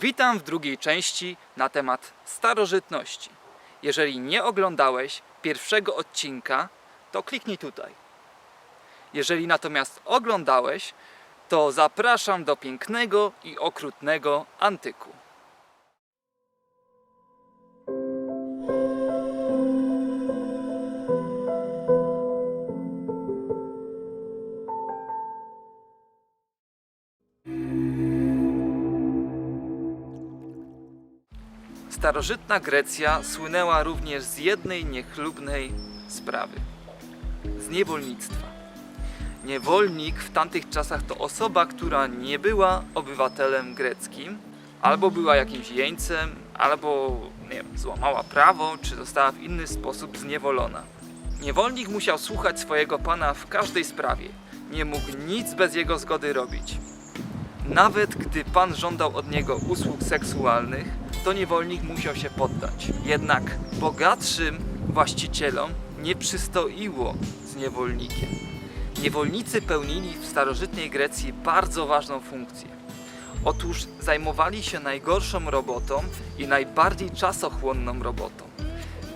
Witam w drugiej części na temat starożytności. Jeżeli nie oglądałeś pierwszego odcinka, to kliknij tutaj. Jeżeli natomiast oglądałeś, to zapraszam do pięknego i okrutnego antyku. Starożytna Grecja słynęła również z jednej niechlubnej sprawy z niewolnictwa. Niewolnik w tamtych czasach to osoba, która nie była obywatelem greckim, albo była jakimś jeńcem, albo nie wiem, złamała prawo, czy została w inny sposób zniewolona. Niewolnik musiał słuchać swojego pana w każdej sprawie. Nie mógł nic bez jego zgody robić. Nawet gdy pan żądał od niego usług seksualnych, to niewolnik musiał się poddać. Jednak bogatszym właścicielom nie przystoiło z niewolnikiem. Niewolnicy pełnili w starożytnej Grecji bardzo ważną funkcję. Otóż zajmowali się najgorszą robotą i najbardziej czasochłonną robotą.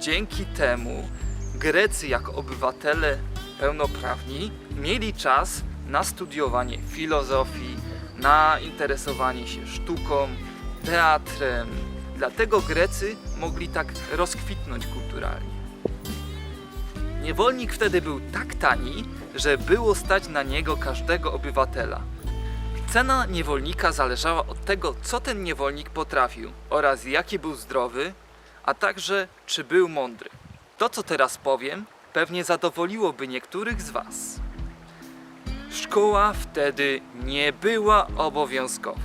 Dzięki temu Grecy jako obywatele pełnoprawni mieli czas na studiowanie filozofii, na interesowanie się sztuką, teatrem. Dlatego Grecy mogli tak rozkwitnąć kulturalnie. Niewolnik wtedy był tak tani, że było stać na niego każdego obywatela. Cena niewolnika zależała od tego, co ten niewolnik potrafił oraz jaki był zdrowy, a także czy był mądry. To, co teraz powiem, pewnie zadowoliłoby niektórych z Was. Szkoła wtedy nie była obowiązkowa.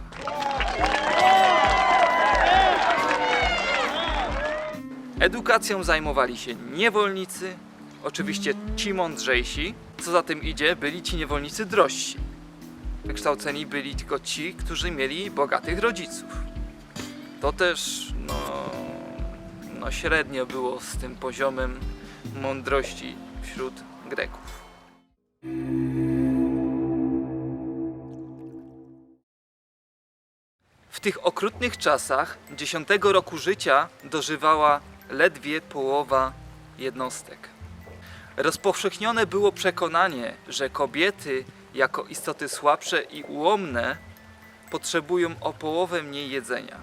Edukacją zajmowali się niewolnicy, oczywiście ci mądrzejsi, co za tym idzie, byli ci niewolnicy drożsi. Wykształceni byli tylko ci, którzy mieli bogatych rodziców. To też, no, no średnio było z tym poziomem mądrości wśród Greków. W tych okrutnych czasach dziesiątego roku życia dożywała ledwie połowa jednostek. Rozpowszechnione było przekonanie, że kobiety, jako istoty słabsze i ułomne, potrzebują o połowę mniej jedzenia.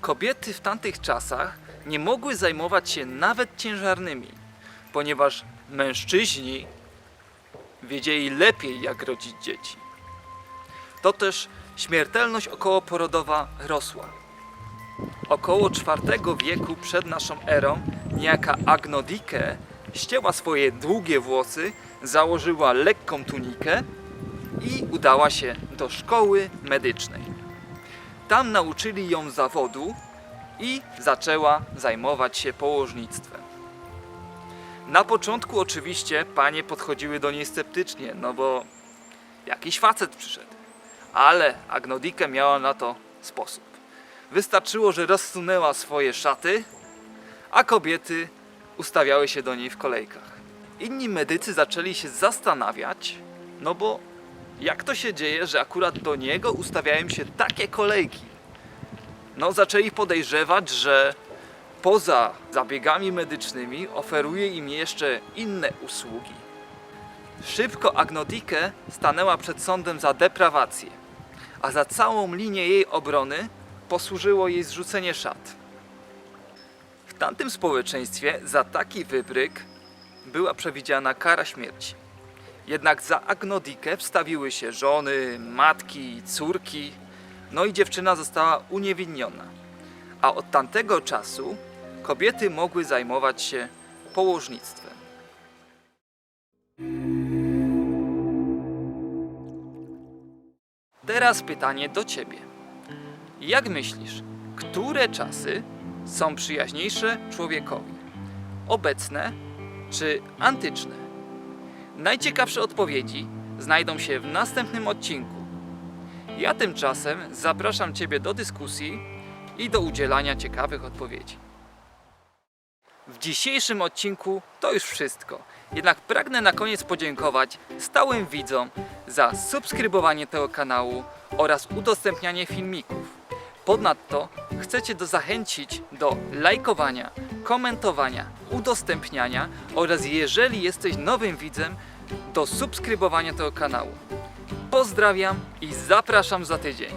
Kobiety w tamtych czasach nie mogły zajmować się nawet ciężarnymi, ponieważ mężczyźni wiedzieli lepiej, jak rodzić dzieci. To też śmiertelność okołoporodowa rosła. Około IV wieku przed naszą erą niejaka Agnodike ścięła swoje długie włosy, założyła lekką tunikę i udała się do szkoły medycznej. Tam nauczyli ją zawodu i zaczęła zajmować się położnictwem. Na początku oczywiście panie podchodziły do niej sceptycznie, no bo jakiś facet przyszedł. Ale Agnodike miała na to sposób. Wystarczyło, że rozsunęła swoje szaty, a kobiety ustawiały się do niej w kolejkach. Inni medycy zaczęli się zastanawiać, no bo jak to się dzieje, że akurat do niego ustawiają się takie kolejki? No, zaczęli podejrzewać, że poza zabiegami medycznymi oferuje im jeszcze inne usługi. Szybko Agnodike stanęła przed sądem za deprawację, a za całą linię jej obrony posłużyło jej zrzucenie szat. W tamtym społeczeństwie za taki wybryk była przewidziana kara śmierci. Jednak za Agnodikę wstawiły się żony, matki, córki, no i dziewczyna została uniewinniona. A od tamtego czasu kobiety mogły zajmować się położnictwem. Teraz pytanie do ciebie. Jak myślisz, które czasy są przyjaźniejsze człowiekowi? Obecne czy antyczne? Najciekawsze odpowiedzi znajdą się w następnym odcinku. Ja tymczasem zapraszam Ciebie do dyskusji i do udzielania ciekawych odpowiedzi. W dzisiejszym odcinku to już wszystko. Jednak pragnę na koniec podziękować stałym widzom za subskrybowanie tego kanału oraz udostępnianie filmików. Ponadto chcę Cię do zachęcić do lajkowania, komentowania, udostępniania oraz jeżeli jesteś nowym widzem, do subskrybowania tego kanału. Pozdrawiam i zapraszam za tydzień.